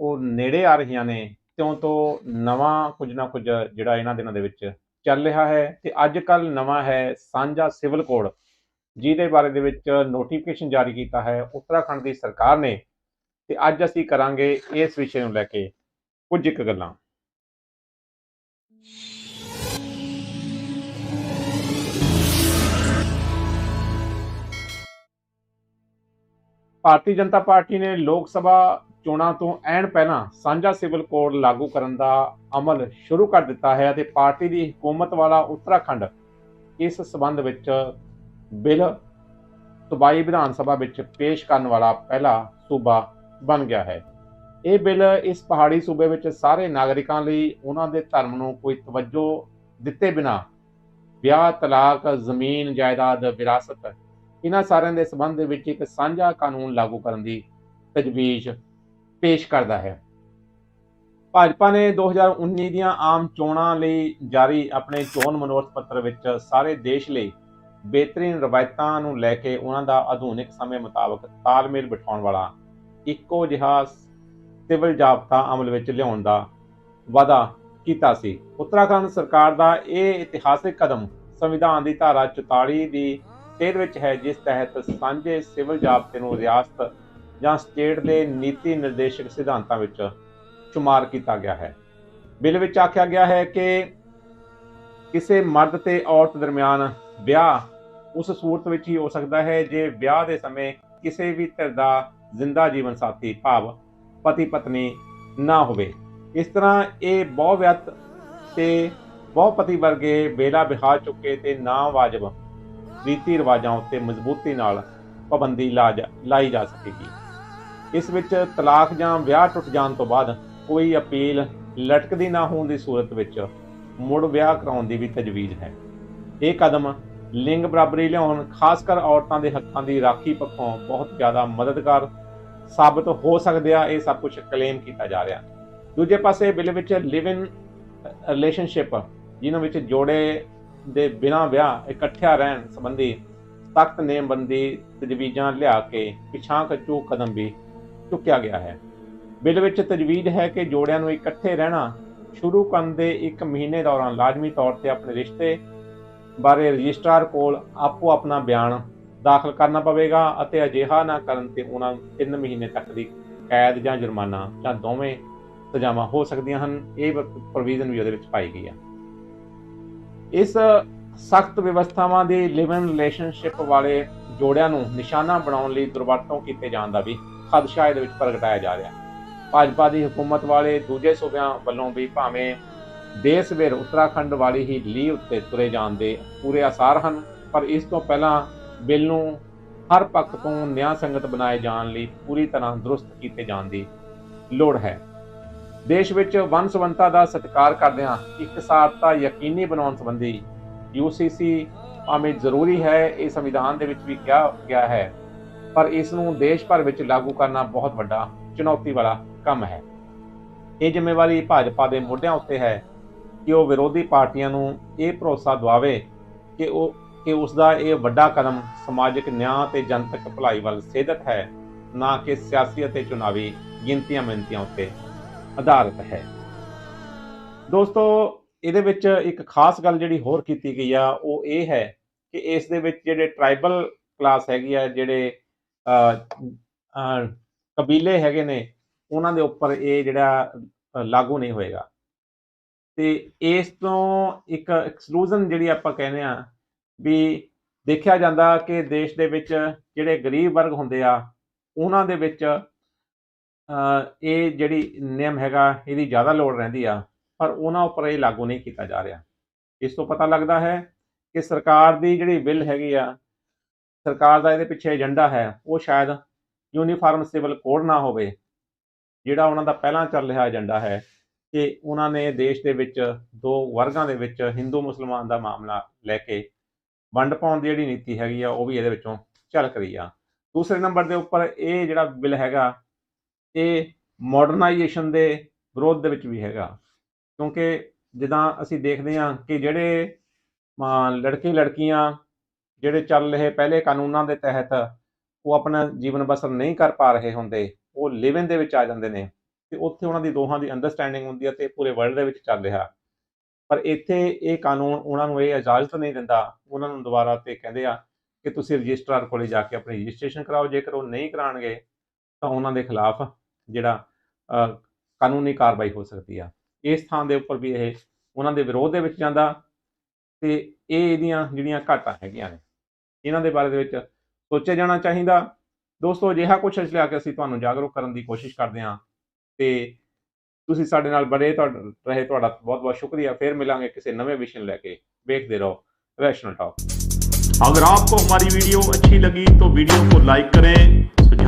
ਉਹ ਨੇੜੇ ਆ ਰਹੀਆਂ ਨੇ ਤਿਉਂ ਤੋਂ ਨਵਾਂ ਕੁਝ ਨਾ ਕੁਝ ਜਿਹੜਾ ਇਹਨਾਂ ਦਿਨਾਂ ਦੇ ਵਿੱਚ ਚੱਲ ਰਿਹਾ ਹੈ, ਤੇ ਅੱਜ ਕੱਲ ਨਵਾਂ ਹੈ ਸਾਂਝਾ ਸਿਵਲ ਕੋਡ, ਜਿਹਦੇ ਬਾਰੇ ਦੇ ਵਿੱਚ ਨੋਟੀਫਿਕੇਸ਼ਨ ਜਾਰੀ ਕੀਤਾ ਹੈ ਉੱਤਰਾਖੰਡ ਦੀ ਸਰਕਾਰ ਨੇ, ਤੇ ਅੱਜ ਅਸੀਂ ਕਰਾਂਗੇ ਇਸ ਵਿਸ਼ੇ ਨੂੰ ਲੈ ਕੇ ਕੁਝ ਇੱਕ ਗੱਲਾਂ। ਭਾਰਤੀ ਜਨਤਾ ਪਾਰਟੀ ਨੇ ਲੋਕ ਸਭਾ ਚੋਣਾਂ ਤੋਂ ਐਨ ਪਹਿਲਾਂ ਸਾਂਝਾ ਸਿਵਲ ਕੋਡ ਲਾਗੂ ਕਰਨ ਦਾ ਅਮਲ ਸ਼ੁਰੂ ਕਰ ਦਿੱਤਾ ਹੈ ਅਤੇ ਪਾਰਟੀ ਦੀ ਹਕੂਮਤ ਵਾਲਾ ਉੱਤਰਾਖੰਡ ਇਸ ਸਬੰਧ ਵਿੱਚ ਬਿੱਲ ਤਬਾਈ ਵਿਧਾਨ ਸਭਾ ਵਿੱਚ ਪੇਸ਼ ਕਰਨ ਵਾਲਾ ਪਹਿਲਾ ਸੂਬਾ ਬਣ ਗਿਆ ਹੈ। ਇਹ ਬਿੱਲ ਇਸ ਪਹਾੜੀ ਸੂਬੇ ਵਿੱਚ ਸਾਰੇ ਨਾਗਰਿਕਾਂ ਲਈ ਉਹਨਾਂ ਦੇ ਧਰਮ ਨੂੰ ਕੋਈ ਤਵੱਜੋ ਦਿੱਤੇ ਬਿਨਾ ਵਿਆਹ, ਤਲਾਕ, ਜ਼ਮੀਨ, ਜਾਇਦਾਦ, ਵਿਰਾਸਤ, ਇਹਨਾਂ ਸਾਰਿਆਂ ਦੇ ਸੰਬੰਧ ਵਿੱਚ ਇੱਕ ਸਾਂਝਾ ਕਾਨੂੰਨ ਲਾਗੂ ਕਰਨ ਦੀ ਤਜਵੀਜ਼ ਪੇਸ਼ ਕਰਦਾ ਹੈ। ਭਾਜਪਾ ਨੇ 2019 ਦੀਆਂ ਆਮ ਚੋਣਾਂ ਲਈ ਜਾਰੀ ਆਪਣੇ ਚੋਣ ਮਨੋਰਥ ਪੱਤਰ ਵਿੱਚ ਸਾਰੇ ਦੇਸ਼ ਲਈ ਬਿਹਤਰੀਨ ਰਵਾਇਤਾਂ ਨੂੰ ਲੈ ਕੇ ਉਹਨਾਂ ਦਾ ਆਧੁਨਿਕ ਸਮੇਂ ਮੁਤਾਬਕ ਤਾਲਮੇਲ ਬਿਠਾਉਣ ਵਾਲਾ ਇੱਕੋ ਜਿਹਾ ਸਿਵਲ ਜਾਬਤਾ ਅਮਲ ਵਿੱਚ ਲਿਆਉਣ ਦਾ ਵਾਅਦਾ ਕੀਤਾ ਸੀ। ਉੱਤਰਾਖੰਡ ਸਰਕਾਰ ਦਾ ਇਹ ਇਤਿਹਾਸਿਕ ਕਦਮ ਸੰਵਿਧਾਨ ਦੀ ਧਾਰਾ 44 ਦੀ ਤੇਰ ਵਿੱਚ ਹੈ, ਜਿਸ ਤਹਿਤ ਸਾਂਝੇ ਸਿਵਲ ਜਾਬਤੇ ਨੂੰ ਰਿਆਸਤ ਜਾਂ ਸਟੇਟ ਦੇ ਨੀਤੀ ਨਿਰਦੇਸ਼ਕ ਸਿਧਾਂਤਾਂ ਵਿੱਚ ਸ਼ੁਮਾਰ ਕੀਤਾ ਗਿਆ ਹੈ। ਬਿੱਲ ਵਿੱਚ ਆਖਿਆ ਗਿਆ ਹੈ ਕਿ ਕਿਸੇ ਮਰਦ ਤੇ ਔਰਤ ਦਰਮਿਆਨ ਵਿਆਹ ਉਸ ਸੂਰਤ ਵਿੱਚ ਹੀ ਹੋ ਸਕਦਾ ਹੈ, ਜੇ ਵਿਆਹ ਦੇ ਸਮੇਂ ਕਿਸੇ ਵੀ ਧਿਰ ਦਾ ਜ਼ਿੰਦਾ ਜੀਵਨ ਸਾਥੀ ਭਾਵ ਪਤੀ ਪਤਨੀ ਨਾ ਹੋਵੇ। ਇਸ ਤਰ੍ਹਾਂ ਇਹ ਬਹੁਵਿਅਤ ਤੇ ਬਹੁ ਵਰਗੇ ਬੇਲਾ ਬਿਹਾ ਚੁੱਕੇ ਤੇ ਨਾ ਵਾਜਬ ਰੀਤੀ ਰਿਵਾਜਾਂ ਉੱਤੇ ਮਜ਼ਬੂਤੀ ਨਾਲ ਪਾਬੰਦੀ ਲਾਜ, ਲਾਈ ਜਾ ਸਕੇਗੀ। ਇਸ ਵਿੱਚ ਤਲਾਕ ਜਾਂ ਵਿਆਹ ਟੁੱਟ ਜਾਣ ਤੋਂ ਬਾਅਦ ਕੋਈ ਅਪੀਲ ਲਟਕਦੀ ਨਾ ਹੋਣ ਦੀ ਸੂਰਤ ਵਿੱਚ ਮੁੜ ਵਿਆਹ ਕਰਾਉਣ ਦੀ ਵੀ ਤਜਵੀਜ਼ ਹੈ। ਇਹ ਕਦਮ ਲਿੰਗ ਬਰਾਬਰੀ ਲਿਆਉਣ ਖਾਸ ਕਰ ਔਰਤਾਂ ਦੇ ਹੱਕਾਂ ਦੀ ਰਾਖੀ ਪੱਖੋਂ ਬਹੁਤ ਜ਼ਿਆਦਾ ਮਦਦਗਾਰ ਸਾਬਤ ਹੋ ਸਕਦੇ ਆ, ਇਹ ਸਭ ਕੁਝ ਕਲੇਮ ਕੀਤਾ ਜਾ ਰਿਹਾ। ਦੂਜੇ ਪਾਸੇ ਬਿੱਲ ਵਿੱਚ ਲਿਵ ਇਨ ਰਿਲੇਸ਼ਨਸ਼ਿਪ ਜਿਨ੍ਹਾਂ ਵਿੱਚ ਜੋੜੇ ਦੇ ਬਿਨਾਂ ਵਿਆਹ, ਇਕੱਠਿਆ ਰਹਿਣ ਸੰਬੰਧੀ ਤਖ਼ਤ ਨੇਮਬੰਦੀ ਤਜਵੀਜ਼ਾਂ ਲਿਆ ਕੇ ਪਿਛਾਂ ਕੱਚੂ ਕਦਮ ਵੀ ਚੁੱਕਿਆ ਗਿਆ ਹੈ। ਬਿੱਲ ਵਿੱਚ ਤਜਵੀਜ਼ ਹੈ ਕਿ ਜੋੜਿਆਂ ਨੂੰ ਇਕੱਠੇ ਰਹਿਣਾ ਸ਼ੁਰੂ ਕਰਨ ਦੇ 1 ਮਹੀਨੇ ਦੌਰਾਨ ਲਾਜ਼ਮੀ ਤੌਰ ਤੇ ਆਪਣੇ ਰਿਸ਼ਤੇ ਬਾਰੇ ਰਜਿਸਟਰਾਰ ਕੋਲ ਆਪੋ ਆਪਣਾ ਬਿਆਨ ਦਾਖਲ ਕਰਨਾ ਪਵੇਗਾ ਅਤੇ ਅਜਿਹਾ ਨਾ ਕਰਨ ਤੇ ਉਹਨਾਂ 3 ਮਹੀਨੇ ਤੱਕ ਦੀ ਕੈਦ ਜਾਂ ਜੁਰਮਾਨਾ ਜਾਂ ਦੋਵੇਂ ਸਜ਼ਾਵਾਂ ਹੋ ਸਕਦੀਆਂ ਹਨ। ਇਹ ਪ੍ਰੋਵੀਜ਼ਨ ਵੀ ਉਹਦੇ ਵਿੱਚ ਪਾਈ ਗਈ ਹੈ। ਇਸ ਸਖਤ ਵਿਵਸਥਾਵਾਂ ਦੀ ਲਿਵ ਇਨ ਰਿਲੇਸ਼ਨਸ਼ਿਪ ਵਾਲੇ ਜੋੜਿਆਂ ਨੂੰ ਨਿਸ਼ਾਨਾ ਬਣਾਉਣ ਲਈ ਦੁਰਵਰਤੋਂ ਕੀਤੇ ਜਾਣ ਦਾ ਵੀ ਖਦਸ਼ਾ ਇਹਦੇ ਵਿੱਚ ਪ੍ਰਗਟਾਇਆ ਜਾ ਰਿਹਾ। ਭਾਜਪਾ ਦੀ ਹਕੂਮਤ ਵਾਲੇ ਦੂਜੇ ਸੂਬਿਆਂ ਵੱਲੋਂ ਵੀ ਭਾਵੇਂ ਦੇਸ਼ ਵਿਰ ਉੱਤਰਾਖੰਡ ਵਾਲੀ ਹੀ ਲੀ ਉੱਤੇ ਤੁਰੇ ਜਾਣ ਦੇ ਪੂਰੇ ਆਸਾਰ ਹਨ, ਪਰ ਇਸ ਤੋਂ ਪਹਿਲਾਂ ਬਿੱਲ ਨੂੰ ਹਰ ਪੱਖ ਤੋਂ ਨਿਆਂ ਸੰਗਤ ਬਣਾਏ ਜਾਣ ਲਈ ਪੂਰੀ ਤਰ੍ਹਾਂ ਦਰੁਸਤ ਕੀਤੇ ਜਾਣ ਦੀ ਲੋੜ ਹੈ। ਦੇਸ਼ ਵਿੱਚ ਵੰਨ ਸੁਵੰਨਤਾ ਦਾ ਸਤਿਕਾਰ ਕਰਦਿਆਂ ਇਕਸਾਰਤਾ ਯਕੀਨੀ ਬਣਾਉਣ ਸੰਬੰਧੀ UCC ਭਾਵੇਂ ਜ਼ਰੂਰੀ ਹੈ, ਇਹ ਸੰਵਿਧਾਨ ਦੇ ਵਿੱਚ ਵੀ ਕਿਹਾ ਗਿਆ ਹੈ। ਪਰ ਇਸ ਨੂੰ ਦੇਸ਼ ਭਰ ਵਿੱਚ ਲਾਗੂ ਕਰਨਾ ਬਹੁਤ ਵੱਡਾ ਚੁਣੌਤੀ ਵਾਲਾ ਕੰਮ ਹੈ। ਇਹ ਜ਼ਿੰਮੇਵਾਰੀ ਭਾਜਪਾ ਦੇ ਮੋਢਿਆਂ ਉੱਤੇ ਹੈ ਕਿ ਉਹ ਵਿਰੋਧੀ ਪਾਰਟੀਆਂ ਨੂੰ ਇਹ ਭਰੋਸਾ ਦਿਵਾਵੇ ਕਿ ਉਹ, ਕਿ ਉਸ ਦਾ ਇਹ ਵੱਡਾ ਕਦਮ ਸਮਾਜਿਕ ਨਿਆਂ ਤੇ ਜਨਤਕ ਭਲਾਈ ਵੱਲ ਸੇਧਤ ਹੈ, ਨਾ ਕਿ ਸਿਆਸੀ ਅਤੇ ਚੁਣਾਵੀ ਗਿਣਤੀਆਂ ਮਿੰਤੀਆਂ ਉੱਤੇ ਆਧਾਰਿਤ ਹੈ। ਦੋਸਤੋ, ਇਹਦੇ ਵਿੱਚ ਇੱਕ ਖਾਸ ਗੱਲ ਜਿਹੜੀ ਹੋਰ ਕੀਤੀ ਗਈ ਆ, ਉਹ ਇਹ ਹੈ ਕਿ ਇਸ ਦੇ ਵਿੱਚ ਜਿਹੜੇ ਟ੍ਰਾਈਬਲ ਕਲਾਸ ਹੈਗੀ ਆ, ਜਿਹੜੇ ਕਬੀਲੇ ਹੈਗੇ ਨੇ, ਉਹਨਾਂ ਦੇ ਉੱਪਰ ਇਹ ਜਿਹੜਾ ਲਾਗੂ ਨਹੀਂ ਹੋਏਗਾ। ਤੇ ਇਸ ਤੋਂ ਇੱਕ ਐਕਸਕਲੂਜਨ ਜਿਹੜੀ ਆਪਾਂ ਕਹਿੰਦੇ ਆ ਵੀ ਦੇਖਿਆ ਜਾਂਦਾ ਕਿ ਦੇਸ਼ ਦੇ ਵਿੱਚ ਜਿਹੜੇ ਗਰੀਬ ਵਰਗ ਹੁੰਦੇ ਆ, ਉਹਨਾਂ ਦੇ ਵਿੱਚ ਇਹ ਜਿਹੜੀ ਨਿਯਮ ਹੈਗਾ, ਇਹਦੀ ਜ਼ਿਆਦਾ ਲੋੜ ਰਹਿੰਦੀ ਆ, ਪਰ ਉਹਨਾਂ ਉੱਪਰ ਇਹ ਲਾਗੂ ਨਹੀਂ ਕੀਤਾ ਜਾ ਰਿਹਾ। ਇਸ ਤੋਂ ਪਤਾ ਲੱਗਦਾ ਹੈ ਕਿ ਸਰਕਾਰ ਦੀ ਜਿਹੜੀ ਬਿੱਲ ਹੈਗੀ ਆ ਸਰਕਾਰ ਦਾ ਇਹਦੇ ਪਿੱਛੇ ਏਜੰਡਾ ਹੈ, ਉਹ ਸ਼ਾਇਦ ਯੂਨੀਫਾਰਮ ਸਿਵਲ ਕੋਡ ਨਾ ਹੋਵੇ, ਜਿਹੜਾ ਉਹਨਾਂ ਦਾ ਪਹਿਲਾਂ ਚੱਲ ਰਿਹਾ ਏਜੰਡਾ ਹੈ ਕਿ ਉਹਨਾਂ ਨੇ ਦੇਸ਼ ਦੇ ਵਿੱਚ ਦੋ ਵਰਗਾਂ ਦੇ ਵਿੱਚ ਹਿੰਦੂ ਮੁਸਲਮਾਨ ਦਾ ਮਾਮਲਾ ਲੈ ਕੇ ਵੰਡ ਪਾਉਣ ਦੀ ਜਿਹੜੀ ਨੀਤੀ ਹੈਗੀ ਆ, ਉਹ ਵੀ ਇਹਦੇ ਵਿੱਚੋਂ ਝਲਕ ਰਹੀ ਆ। ਦੂਸਰੇ ਨੰਬਰ ਦੇ ਉੱਪਰ ਇਹ ਜਿਹੜਾ ਬਿੱਲ ਹੈਗਾ, ਇਹ ਮਾਡਰਨਾਈਜੇਸ਼ਨ ਦੇ ਵਿਰੋਧ ਦੇ ਵਿੱਚ ਵੀ ਹੈਗਾ। ਕਿਉਂਕਿ ਜਿੱਦਾਂ ਅਸੀਂ ਦੇਖਦੇ ਹਾਂ ਕਿ ਜਿਹੜੇ ਲੜਕੇ ਲੜਕੀਆਂ ਜਿਹੜੇ ਚੱਲ ਰਹੇ ਪਹਿਲੇ ਕਾਨੂੰਨਾਂ ਦੇ ਤਹਿਤ ਉਹ ਆਪਣਾ ਜੀਵਨ ਬਸਰ ਨਹੀਂ ਕਰ ਪਾ ਰਹੇ ਹੁੰਦੇ, ਉਹ ਲਿਵਿੰਗ ਦੇ ਵਿੱਚ ਆ ਜਾਂਦੇ ਨੇ ਤੇ ਉੱਥੇ ਉਹਨਾਂ ਦੀ ਦੋਹਾਂ ਦੀ ਅੰਡਰਸਟੈਂਡਿੰਗ ਹੁੰਦੀ ਹੈ ਤੇ ਪੂਰੇ ਵਰਲਡ ਦੇ ਵਿੱਚ ਚੱਲ ਰਿਹਾ। ਪਰ ਇੱਥੇ ਇਹ ਕਾਨੂੰਨ ਉਹਨਾਂ ਨੂੰ ਇਹ ਇਜਾਜ਼ਤ ਨਹੀਂ ਦਿੰਦਾ, ਉਹਨਾਂ ਨੂੰ ਦੁਬਾਰਾ ਤੇ ਕਹਿੰਦੇ ਆ ਕਿ ਤੁਸੀਂ ਰਜਿਸਟਰਾਰ ਕੋਲੇ ਜਾ ਕੇ ਆਪਣੀ ਰਜਿਸਟ੍ਰੇਸ਼ਨ ਕਰਾਓ, ਜੇਕਰ ਉਹ ਨਹੀਂ ਕਰਾਣਗੇ ਤਾਂ ਉਹਨਾਂ ਦੇ ਖਿਲਾਫ ਜਿਹੜਾ ਕਾਨੂੰਨੀ ਕਾਰਵਾਈ ਹੋ ਸਕਦੀ ਆ। ਇਸ ਥਾਂ ਦੇ ਉੱਪਰ ਵੀ ਇਹ ਉਹਨਾਂ ਦੇ ਵਿਰੋਧ ਦੇ ਵਿੱਚ ਜਾਂਦਾ ਤੇ ਇਹ ਇਹਦੀਆਂ ਜਿਹੜੀਆਂ ਘਾਟਾਂ ਹੈਗੀਆਂ ਨੇ ਇਹਨਾਂ ਦੇ ਬਾਰੇ ਦੇ ਵਿੱਚ ਸੋਚਿਆ ਜਾਣਾ ਚਾਹੀਦਾ ਦੋਸਤੋ ਅਜਿਹਾ ਕੁਝ ਲਿਆ ਕੇ ਅਸੀਂ ਤੁਹਾਨੂੰ ਜਾਗਰੂਕ ਕਰਨ ਦੀ ਕੋਸ਼ਿਸ਼ ਕਰਦੇ ਹਾਂ ਤੇ ਤੁਸੀਂ ਸਾਡੇ ਨਾਲ ਬੜੇ ਤੁਹਾਡਾ ਰਹੇ ਤੁਹਾਡਾ ਬਹੁਤ ਬਹੁਤ ਸ਼ੁਕਰੀਆ ਫਿਰ ਮਿਲਾਂਗੇ ਕਿਸੇ ਨਵੇਂ ਵਿਸ਼ੇ ਨੂੰ ਲੈ ਕੇ ਵੇਖਦੇ ਰਹੋ ਰੈਸ਼ਨਲ ਟਾਕ अगर आपको हमारी वीडियो अच्छी लगी तो वीडियो को लाइक करें